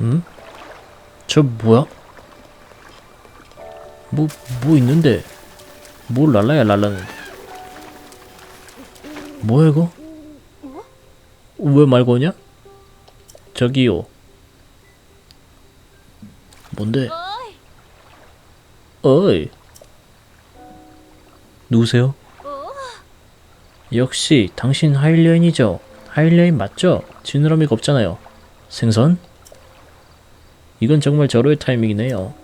응? 저 뭐야? 뭐, 뭐 있는데? 뭘 랄라야 랄라는 뭐야 이거? 왜말 거냐? 저기요 뭔데? 어이 누구세요? 역시 당신 하일리언이죠? 하일리언 맞죠? 지느러미가 없잖아요 생선? 이건 정말 절호의 타이밍이네요.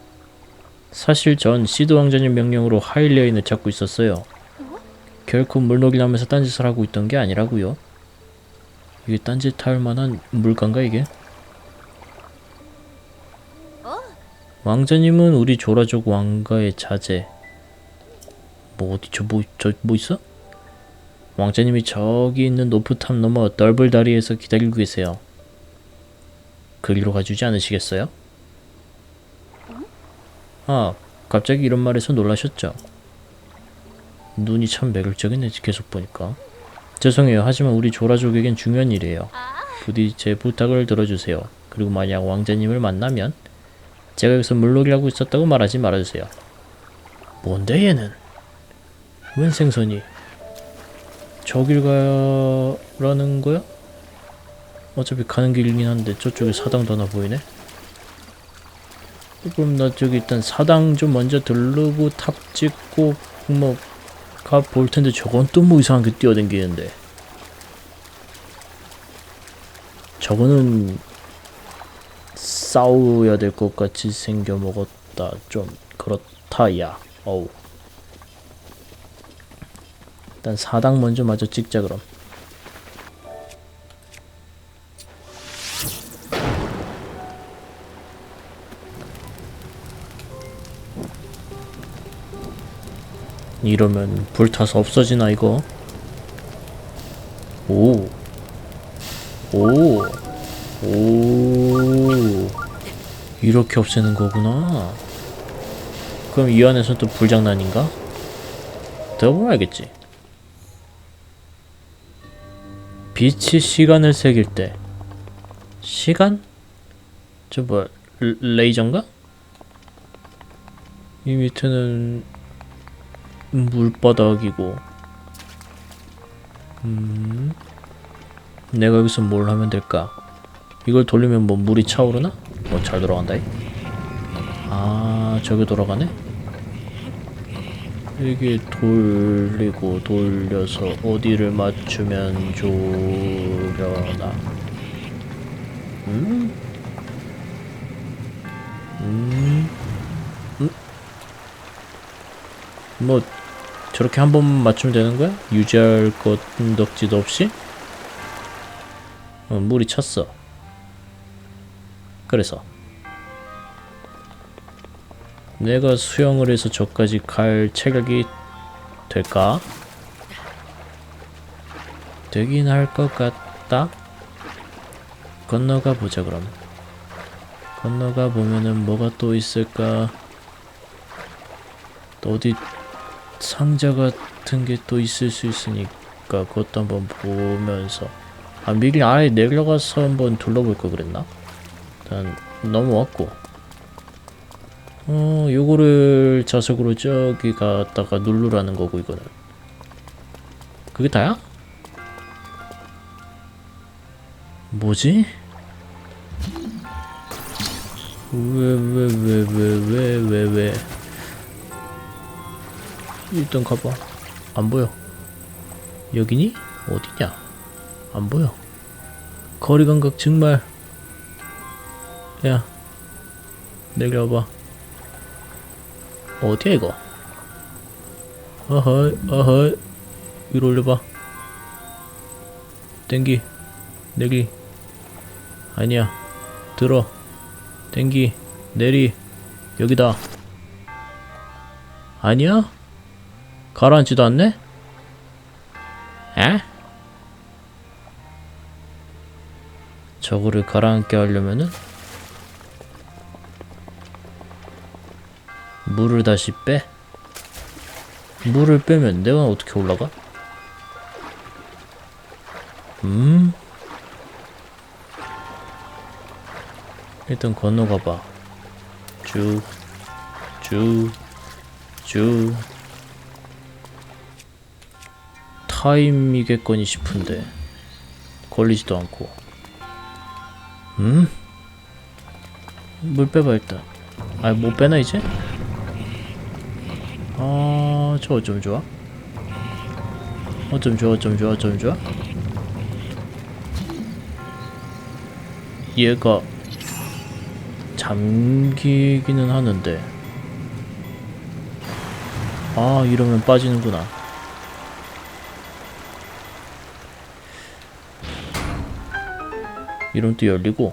사실 전 시드 왕자님 명령으로 하일리언을 찾고 있었어요. 결코 물놀이를 하면서 딴짓을 하고 있던 게 아니라고요. 이게 딴짓 할 만한 물건가 이게? 왕자님은 우리 조라족 왕가의 자제. 뭐 어디 저뭐 저 뭐 있어? 왕자님이 저기 있는 높은 탑 너머 넓을 다리에서 기다리고 계세요. 그리로 가주지 않으시겠어요? 아, 갑자기 이런 말에서 놀라셨죠? 눈이 참 매력적이네, 계속 보니까. 죄송해요. 하지만 우리 조라족에겐 중요한 일이에요. 부디 제 부탁을 들어주세요. 그리고 만약 왕자님을 만나면 제가 여기서 물놀이를 하고 있었다고 말하지 말아주세요. 뭔데 얘는? 웬 생선이? 저길 가라는 거야? 어차피 가는 길이긴 한데 저쪽에 사당도 하나 보이네. 그럼 나 저기 일단 사당 좀 먼저 들르고 탑 찍고 뭐 가 볼 텐데 저건 또 뭐 이상한 게 뛰어댕기는데. 저거는 싸워야 될 것 같이 생겨 먹었다. 좀 그렇다 야. 어우. 일단 사당 먼저 마저 찍자 그럼. 이러면 불타서 없어지나 이거? 오. 오. 오. 이렇게 없애는 거구나. 그럼 이 안에서 또 불장난인가? 들어보면 알겠지. 빛이 시간을 새길 때. 시간? 저 뭐야, 레- 레이저인가? 이 밑에는 물바닥이고 음 내가 여기서 뭘 하면 될까 이걸 돌리면 뭐 물이 차오르나? 뭐 잘 돌아간다 이. 아 저기 돌아가네 이게 돌리고 돌려서 어디를 맞추면 좋려나 음? 음? 뭐 저렇게 한 번만 맞추면 되는 거야? 유지할 것 덕지도 없이? 어, 물이 찼어. 그래서 내가 수영을 해서 저까지 갈 체력이 될까? 되긴 할 것 같다. 건너가 보자 그럼. 건너가 보면은 뭐가 또 있을까? 또 어디 상자 같은 게 또 있을 수 있으니까 그것도 한번 보면서 아 미리 아예 내려가서 한번 둘러볼 걸 그랬나? 일단 넘어왔고 어 요거를 자석으로 저기 갔다가 누르라는 거고 이거는 그게 다야? 뭐지? 왜 왜 왜 왜 왜 왜 왜 일단 가봐. 안 보여. 여기니? 어디냐? 안 보여. 거리 감각 정말. 야, 내려와봐. 어디야 이거? 어허이, 어허이. 위로 올려봐. 땡기, 내리. 아니야. 들어. 땡기, 내리. 여기다. 아니야? 가라앉지도 않네? 에? 저거를 가라앉게 하려면은 물을 다시 빼? 물을 빼면 내가 어떻게 올라가? 음? 일단 건너가 봐. 쭉, 쭉, 쭉. 타임이겠거니 싶은데 걸리지도 않고. 음? 물 빼봐 일단. 아, 못 빼나 이제? 아, 저 어쩜 좋아? 어쩜 좋아, 어쩜 좋아, 어쩜 좋아? 얘가 잠기기는 하는데 아 이러면 빠지는구나 이러면 또 열리고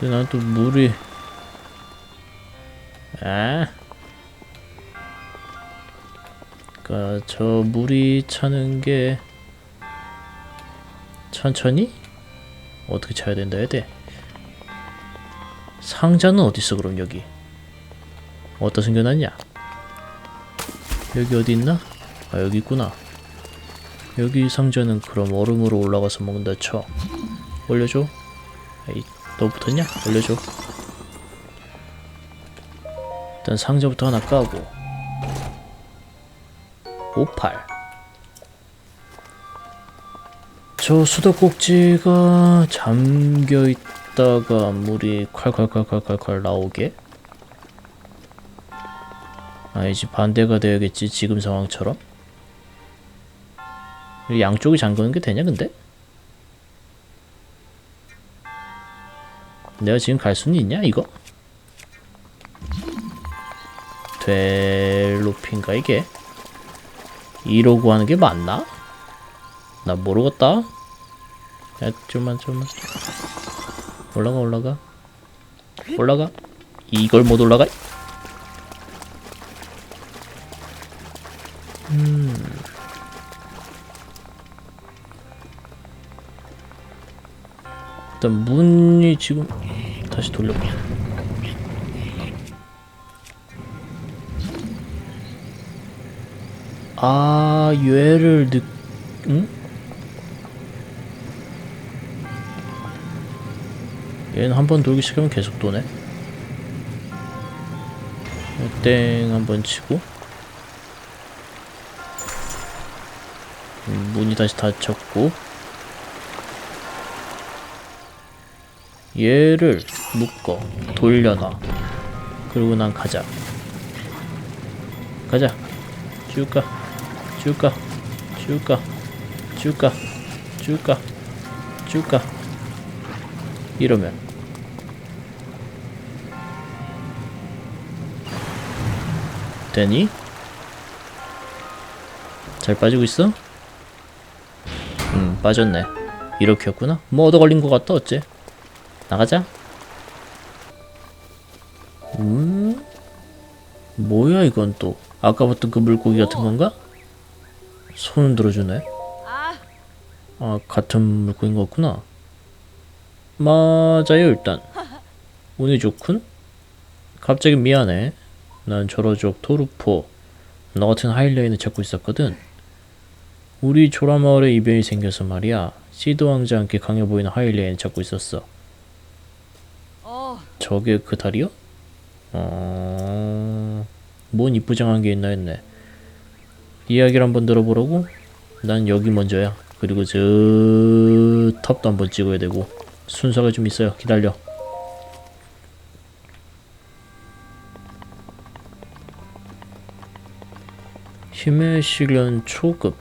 근데 난 또 물이 아 그니까 저 물이 차는 게 천천히 어떻게 차야 된다 해야 돼? 상자는 어딨어 그럼 여기 어디다 숨겨놨냐? 여기 어디 있나? 아 여기 있구나 여기 상자는 그럼 얼음으로 올라가서 먹는다 쳐 올려줘 에이 너 붙었냐? 올려줘 일단 상자부터 하나 까고 58. 저 수도꼭지가 잠겨 있다가 물이 콸콸콸콸콸콸 나오게? 아니지 반대가 돼야겠지 지금 상황처럼? 양쪽이 잠그는 게 되냐 근데? 내가 지금 갈 수는 있냐 이거? 될 높인가 이게? 이러고 하는 게 맞나? 나 모르겠다. 야, 좀만, 좀만. 올라가, 올라가. 올라가. 이걸 못 올라가? 일단 문이 지금 다시 돌려봐. 아, 얘를 느, 응? 얘는 한 번 돌기 시작하면 계속 도네. 땡 한 번 치고 음, 문이 다시 닫혔고 얘를 묶어 돌려놔 그리고 난 가자 가자 쭉 가. 쭉 가, 쭉 가, 쭉 가, 쭉 가, 쭉 가. 이러면 되니? 잘 빠지고 있어? 음, 빠졌네. 이렇게였구나. 뭐 얻어 걸린 것 같다. 어째? 나가자. 음? 뭐야 이건 또? 아까 봤던 그 물고기 같은 건가? 손을 들어주네. 아, 같은 물고기인 것 같구나. 맞아요, 일단. 운이 좋군? 갑자기 미안해. 난 저러족 토르포, 너 같은 하일레인을 찾고 있었거든. 우리 조라마을에 이변이 생겨서 말이야. 시드 왕자 함께 강해 보이는 하일레인을 찾고 있었어. 저게 그 달이요? 어... 뭔 이쁘장한 게 있나 했네. 이야기를 한번 들어보라고? 난 여기 먼저야. 그리고 저 탑도 한번 찍어야 되고 순서가 좀 있어요. 기다려. 힘의 실현 초급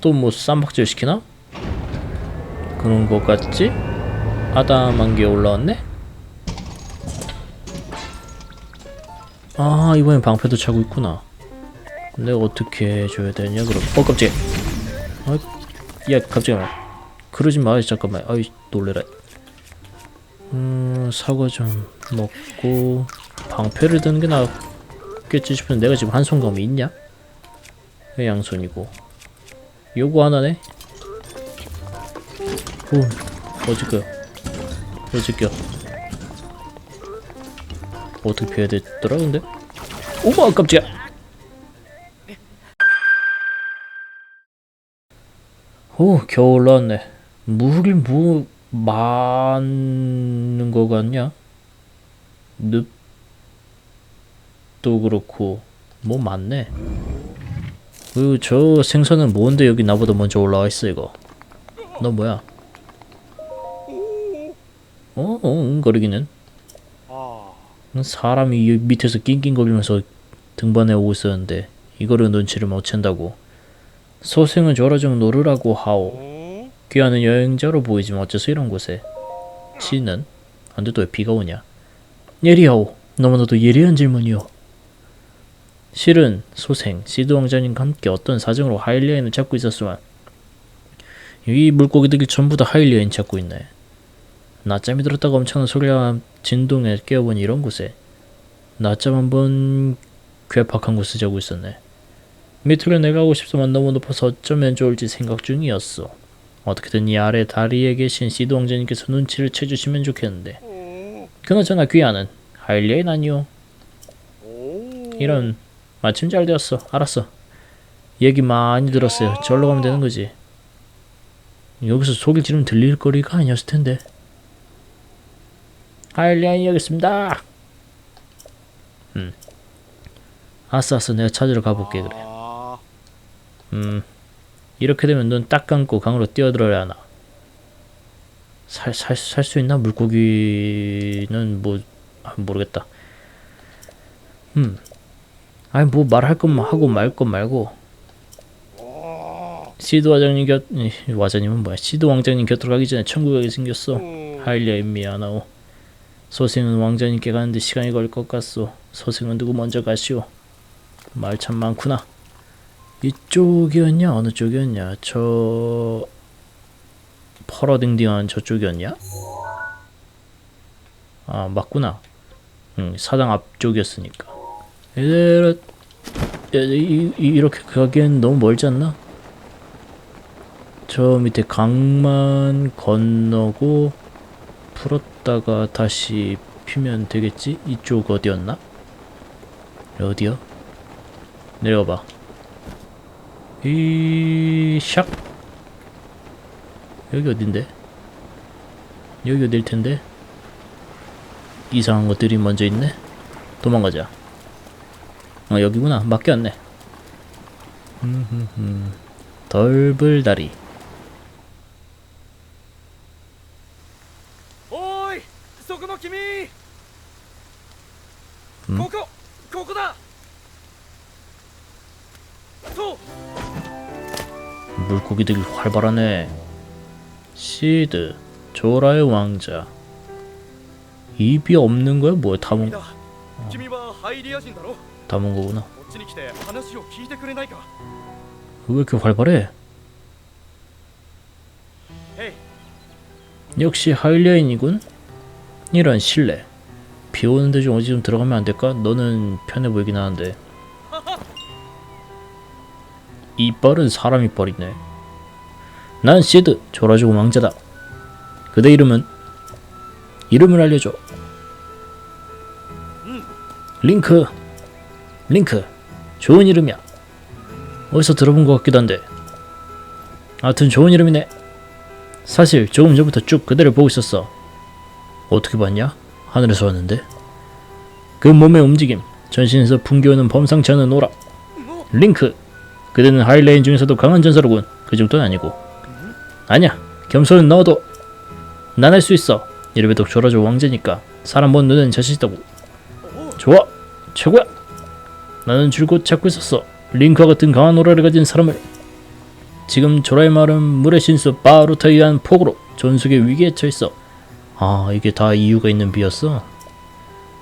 또 뭐 쌈박질 시키나? 그런 것 같지? 아담한 게 올라왔네? 아 이번엔 방패도 차고 있구나. 내가 어떻게 해줘야 되냐 그럼. 어 깜짝이야. 아, 야 깜짝이야. 그러지 마. 잠깐만. 아이 놀래라. 음 사과 좀 먹고 방패를 드는 게 낫겠지 싶은데 내가 지금 한 손감이 있냐? 왜 양손이고. 요거 하나네? 오 어지겨 어지겨 어떻게 피해야 되더라 근데? 오마 깜짝이야 오 겨우 올라왔네 무긴 무 많은 거 같냐? 늪도 그렇고 뭐 많네. 그리고 저 생선은 뭔데 여기 나보다 먼저 올라와 있어 이거. 너 뭐야? 어, 어, 응 거리기는. 사람이 이 밑에서 낑낑거리면서 등반해 오고 있었는데 이거를 눈치를 못 챈다고. 소생은 졸아중 노르라고 하오. 귀하는 여행자로 보이지만 어째서 이런 곳에? 시는? 안돼 또 왜 비가 오냐? 예리하오. 너무나도 예리한 질문이오. 실은 소생 시드 왕자님과 함께 어떤 사정으로 하일리아인을 찾고 있었지만 이 물고기들이 전부 다 하일리아인 찾고 있네. 낮잠이 들었다가 엄청난 소리와 진동에 깨어보니 이런 곳에 낮잠 한번 괴팍한 곳에 자고 있었네. 밑으로 내려가고 싶지만 너무 높아서 어쩌면 좋을지 생각 중이었어. 어떻게든 이 아래 다리에 계신 시드 왕자님께서 눈치를 채주시면 좋겠는데. 그나저나 귀하는 하일리아인 아니오. 이런 마침 잘 되었어. 알았어. 얘기 많이 들었어요. 절로 가면 되는 거지. 여기서 소리 지르면 들릴 거리가 아니었을 텐데. 하일리아인 여기 있습니다. 음. 아싸 아싸 내가 찾으러 가볼게 그래. 음. 이렇게 되면 눈 딱 감고 강으로 뛰어들어야 하나. 살 살 살 수 있나 물고기는 뭐 아, 모르겠다. 음. 아니 뭐 말할 것만 하고 말 것 말고 시드 와장님 곁 이, 와장님은 뭐야 시드 왕자님 곁으로 가기 전에 천국 가게 생겼어 하일리아 미안하오 소생은 왕자님께 가는데 시간이 걸릴 것 같소. 소생은 누구 먼저 가시오. 말 참 많구나. 이쪽이었냐? 어느 쪽이었냐? 저 펄어딩딩한 저쪽이었냐? 아 맞구나. 응 사당 앞쪽이었으니까. 이대로 야, 이, 이, 이렇게 가기엔 너무 멀지 않나? 저 밑에 강만 건너고 풀었 다가 다시 피면 되겠지? 이쪽 어디였나? 어디요? 내려봐. 이 샥. 여기 어딘데? 여기 어딜 텐데? 이상한 것들이 먼저 있네. 도망가자. 어 여기구나 맡겼네 흠흠흠. 덜불다리 そこの君んここここだそう 물고기들이 활발하네 시드 조라의 왕자 입이 없는 거야 뭐야 담은 だ君はハイリア人だろ 담은 거구나 こっちに来て話を聞いてくれないか 왜 이렇게 활발해 へい 역시 하일리아인이군 이런 실례 비 오는데 좀 어디 좀 들어가면 안 될까? 너는 편해 보이긴 하는데. 이빨은 사람 이빨이네. 난 시드 조라주고 왕자다. 그대 이름은? 이름을 알려줘. 링크. 링크. 좋은 이름이야. 어디서 들어본 것 같기도 한데. 하여튼 좋은 이름이네. 사실 조금 전부터 쭉 그대를 보고 있었어. 어떻게 봤냐? 하늘에서 왔는데. 그 몸의 움직임, 전신에서 풍겨오는 범상치 않은 오라. 링크, 그대는 하일레인 중에서도 강한 전사로군. 그 정도는 아니고. 아니야, 겸손은 넣어도 난 할 수 있어. 이래봬도 졸아줘 왕자니까 사람 본 눈은 자신 있다고. 좋아, 최고야. 나는 줄곧 찾고 있었어. 링크와 같은 강한 오라를 가진 사람을. 지금 조라의 말은 물의 신수 바루타에 의한 폭우로 존속의 위기에 처했어. 아 이게 다 이유가 있는 비였어.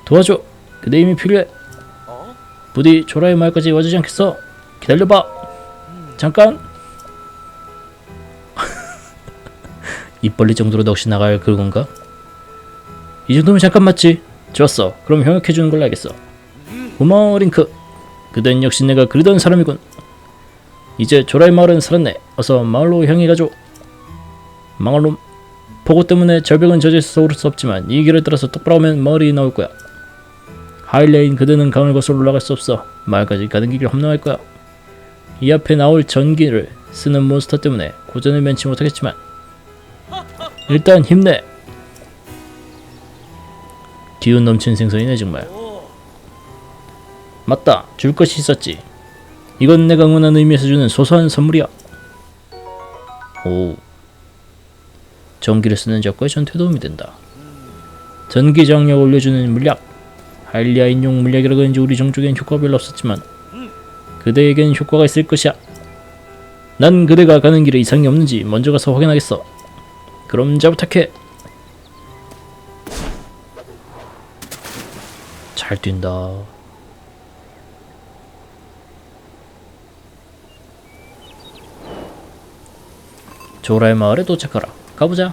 도와줘. 그대 힘이 필요해. あ 부디 조라의 말까지 와주지 않겠어. 기다려봐. 잠깐. 입 벌릴 정도로 넋이 나갈 그건가? 이 정도면 잠깐 맞지? 좋았어. 그럼 협력해주는 걸로 알겠어. 고마워 링크. 그댄 역시 내가 그리던 사람이군. 이제 조라의 마을은 살았네. 어서 마을로 향해 가죠. 망할놈. 폭우 때문에 절벽은 저지해서 오를 수 없지만 이 길을 따라서 똑바로 오면 마을이 나올 거야. 하일레인 그대는 강을 거슬러 올라갈 수 없어. 마을까지 가는 길이 험난할 거야. 이 앞에 나올 전기를 쓰는 몬스터 때문에 고전을 면치 못하겠지만 일단 힘내. 기운 넘치는 생선이네 정말. お 맞다. 줄 것이 있었지. 이건 내가 응원하는 의미에서 주는 소소한 선물이야. 오. 전기를 쓰는 적과의 전투에 도움이 된다. 전기 저항력을 올려주는 물약. 하일리아 인용 물약이라 그런지 우리 종족엔 효과가 별로 없었지만 그대에겐 효과가 있을 것이야. 난 그대가 가는 길에 이상이 없는지 먼저 가서 확인하겠어. 그럼 잘 부탁해. 잘 뛴다. 조라의 마을에 도착하라. 가보자.